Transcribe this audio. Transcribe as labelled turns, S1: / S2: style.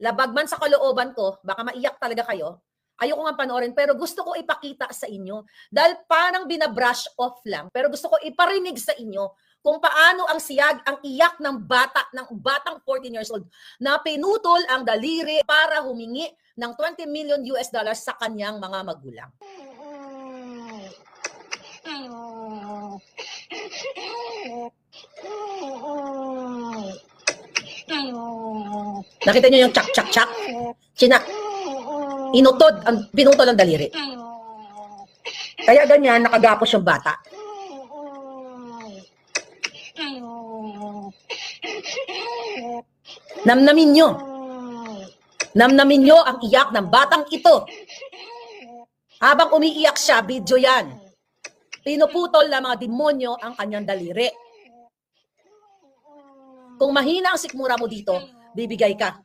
S1: labag man sa kalooban ko, baka maiyak talaga kayo. Ayoko nga panoorin, pero gusto ko ipakita sa inyo. Dahil parang binabrush off lang, pero gusto ko iparinig sa inyo kung paano ang siyag, ang iyak ng bata, ng batang 14 years old, na pinutol ang daliri para humingi ng 20 million US dollars sa kanyang mga magulang. Nakita niyo yung chak chak chak? Sina, inutod, ang pinutol ang daliri. Kaya ganyan, nakagapos yung bata. Namnamin nyo. Namnamin nyo ang iyak ng batang ito. Habang umiiyak siya, video yan. Pinuputol ng mga demonyo ang kanyang daliri. Kung mahina ang sikmura mo dito, bibigay ka.